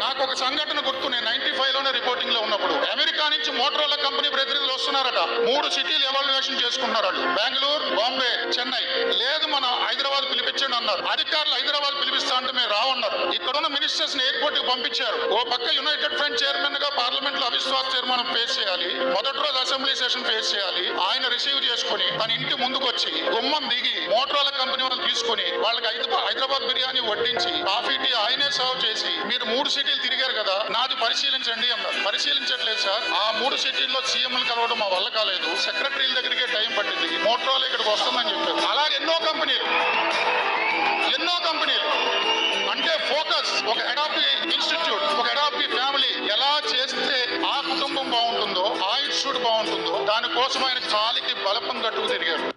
నాకు ఒక సంఘటన గుర్తు నేను నైన్టీ ఫైవ్లోనే రిపోర్టింగ్లో ఉన్నప్పుడు. అమెరికా నుంచి మోటరోలా కంపెనీ ప్రతినిధులు వస్తున్నారట. మూడు సిటీలు ఎవాల్యుయేషన్ చేసుకుంటున్నారు వాళ్ళు. బెంగళూరు బాంబే చెన్నై. లేదు మన హైదరాబాద్ పిలిపించండి అన్నారు. అధికారులు హైదరాబాద్ పిలిపిస్తా అంటే మేము రావన్నారు. ఇక్కడ ఉన్న మినిస్టర్స్ని ఎయిర్పోర్ట్కి పంపించారు. ఓ పక్క యునైటెడ్ ఫ్రంట్ చైర్మన్గా పార్లమెంట్లో అవిశ్వాస తీర్మానం ఫేస్ చేయాలి. మొదటి రోజు అసెంబ్లీ సెషన్ ఫేస్ చేయాలి. ఆయన రిసీవ్ చేసుకుని తన ఇంటి ముందుకు వచ్చి గుమ్మం దిగి మోటరోలా కంపెనీ వాళ్ళు తీసుకుని వాళ్ళకి హైదరాబాద్ బిర్యానీ వడ్డించి ఆ సర్వ్ చేసి మీరు మూడు సిటీలు తిరిగారు కదా నాది పరిశీలించండి అన్నారు. పరిశీలించట్లేదు సార్. ఆ మూడు సిటీల్లో సీఎంలు కలవడం మా వల్ల కాలేదు. సెక్రటరీల దగ్గరికే టైం పట్టింది. మోట్రోలు ఇక్కడికి వస్తుందని చెప్పారు. అలాగే ఎన్నో కంపెనీలు. ఎన్నో కంపెనీలు. అంటే ఫోకస్ ఒక హెడ్ ఆఫ్ ది ఇన్స్టిట్యూట్ ఒక హెడ్ ఆఫ్ ది ఫ్యామిలీ ఎలా చేస్తే ఆ కుటుంబం బాగుంటుందో ఆ ఇన్స్టిట్యూట్ బాగుంటుందో దానికోసం ఆయన కాలికి బలపం కట్టుకు తిరిగారు.